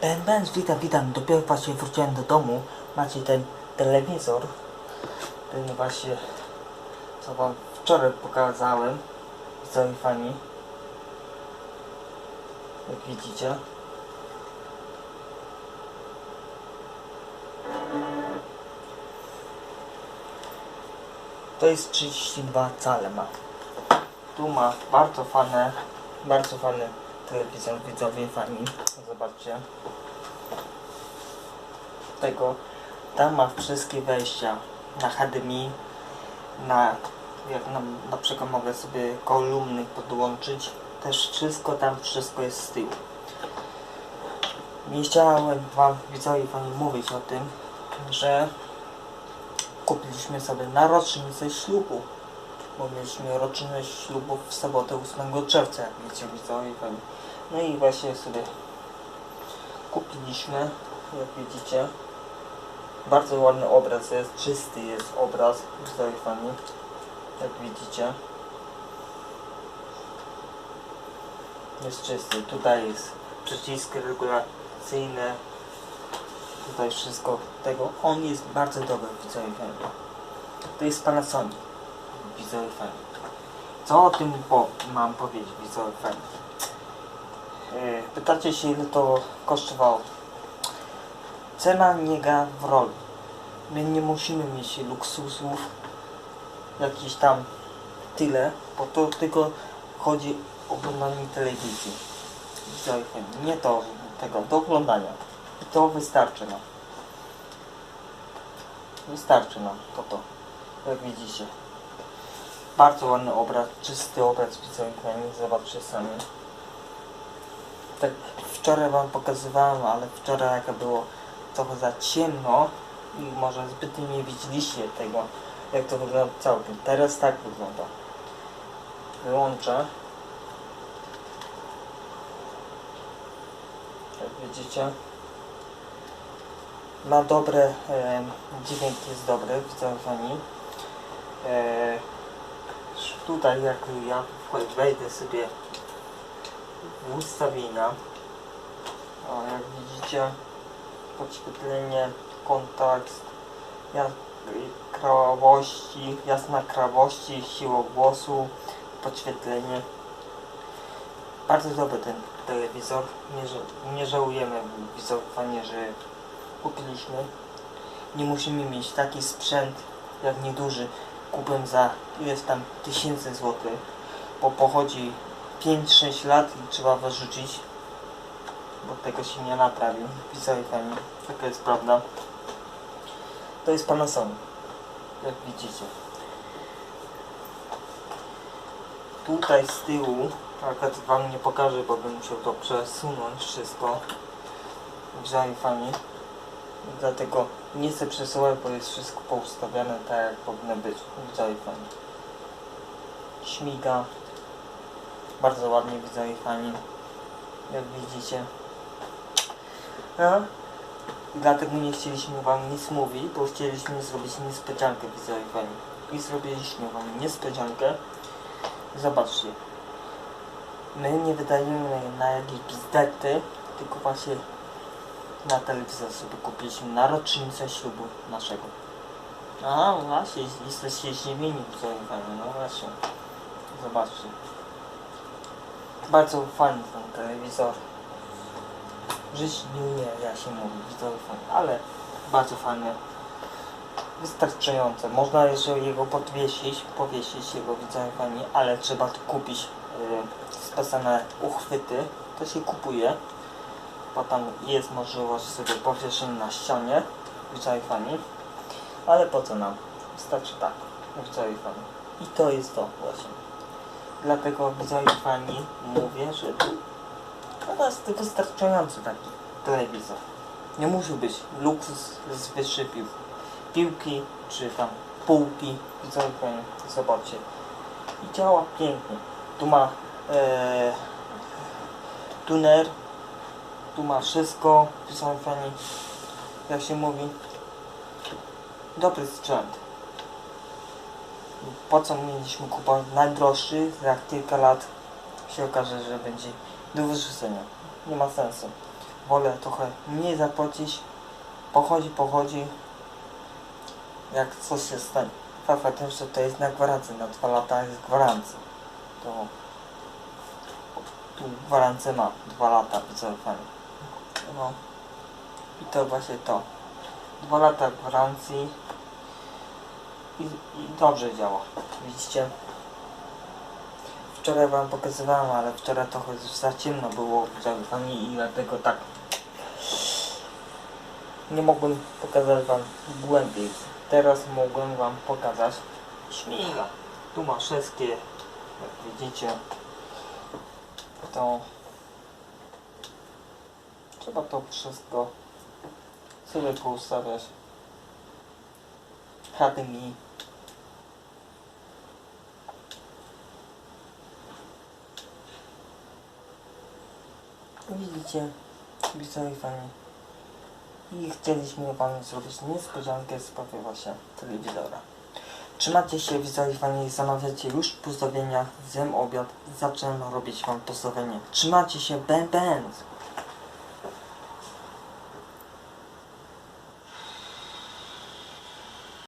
Ben Benz, witam, witam. Dopiero właśnie wróciłem do domu. Macie ten telewizor. Ten właśnie, co wam wczoraj pokazałem. Mi fani. Jak widzicie. To jest 32 cale ma. Tu ma bardzo fajne, bardzo telewizor widzowie fani. Zobaczcie. Tego tam ma wszystkie wejścia na HDMI, na jak na, na przykład mogę sobie kolumny podłączyć. Też wszystko tam, wszystko jest z tyłu. Nie chciałem wam widzowie fani mówić o tym, że kupiliśmy sobie na rocznicę ślubu. Mieliśmy rocznicę ślubu w sobotę 8 czerwca, jak wiecie, widzowie fani. No i właśnie sobie kupiliśmy, jak widzicie. Bardzo ładny obraz jest, czysty jest obraz, widzowie fani. Jak widzicie. Jest czysty. Tutaj jest przyciski regulacyjne. Tutaj wszystko tego. On jest bardzo dobry, widzowie fani. To jest Panasonic, fani. Co o tym po mam powiedzieć, widzowie fani? Yy, Pytacie się ile to kosztowało. Cena nie gra w roli. My nie musimy mieć luksusów jakiś tam tyle, bo to tylko chodzi o oglądanie telewizji. Widzowie fani, Nie to tego, do oglądania. I to wystarczy nam. Wystarczy nam to to, jak widzicie. Bardzo ładny obraz, czysty obraz fani, zobaczcie sami tak wczoraj wam pokazywałem, ale wczoraj jaka było trochę za ciemno i może zbytnio nie widzieliście tego, jak to wygląda całkiem. Teraz tak wygląda. Wyłączę. Jak widzicie. Ma dobre, e, dźwięk jest dobry, widzę fani. Tutaj jak ja wejdę sobie w ustawienia. O, jak widzicie, podświetlenie, kontakt, jaskrawości, jasna krawości, siła głosu, podświetlenie. Bardzo dobry ten telewizor. Nie, ża- nie żałujemy widzowanie, że kupiliśmy. Nie musimy mieć taki sprzęt jak nieduży. Kupiłem za ileś tam tysięcy złotych, bo pochodzi 5-6 lat i trzeba wyrzucić, bo tego się nie naprawi. Pisali fajnie, taka jest prawda. To jest Panasonic, jak widzicie. Tutaj z tyłu, akurat wam nie pokażę, bo bym musiał to przesunąć wszystko. Wziąłem fani. Dlatego nie chcę przesuwać, bo jest wszystko poustawiane tak jak powinno być. Wziąłem fani. Śmiga, bardzo ładnie widzę fani, jak widzicie. No. Dlatego nie chcieliśmy wam nic mówić, bo chcieliśmy zrobić niespodziankę widzowie fani. I zrobiliśmy wam niespodziankę. Zobaczcie. My nie wydajemy na jakieś tylko właśnie na telewizor sobie kupiliśmy na rocznicę ślubu naszego. A właśnie, jesteście zdziwieni widzowie fani, no właśnie. Zobaczcie. Bardzo fajny ten telewizor. Żyć nie ja się mówi, ale bardzo fajny. Wystarczające. Można jeszcze jego podwiesić, powiesić jego widzowie ale trzeba kupić yy, specjalne uchwyty. To się kupuje. Bo tam jest możliwość sobie powieszenia na ścianie. Widzowie fani. Ale po co nam? Wystarczy tak. Widzowie fani. I to jest to właśnie. Dlatego widzowie fani mówię, że to jest wystarczający taki telewizor. Nie musi być luksus z wyższych pił. Piłki czy tam półki. Widzowie fani, zobaczcie. I działa pięknie. Tu ma e, tuner. Tu ma wszystko. Widzowie fani, jak się mówi. Dobry sprzęt po co mieliśmy kupować najdroższy, jak kilka lat się okaże, że będzie do wyrzucenia. Nie ma sensu. wolę trochę mniej zapłacić, pochodzi, pochodzi, jak coś się stanie. Fafa też, że to jest na gwarancji, na dwa lata jest gwarancja. To tu gwarancję ma, dwa lata wycofania. No i to właśnie to. Dwa lata gwarancji i, i dobrze działa. Widzicie? Wczoraj wam pokazywałem, ale wczoraj trochę za ciemno było w zagrzewaniu i dlatego tak nie mogłem pokazać wam głębiej. Teraz mogłem wam pokazać śmiga. Tu ma wszystkie, jak widzicie, to trzeba to wszystko sobie poustawiać. HDMI Widzicie, widzowie fani. I chcieliśmy wam zrobić niespodziankę z właśnie telewizora. Trzymajcie się widzowie fani, zamawiacie już pozdrowienia, zjem obiad, zaczynam robić wam pozdrowienie. Trzymajcie się, bęben!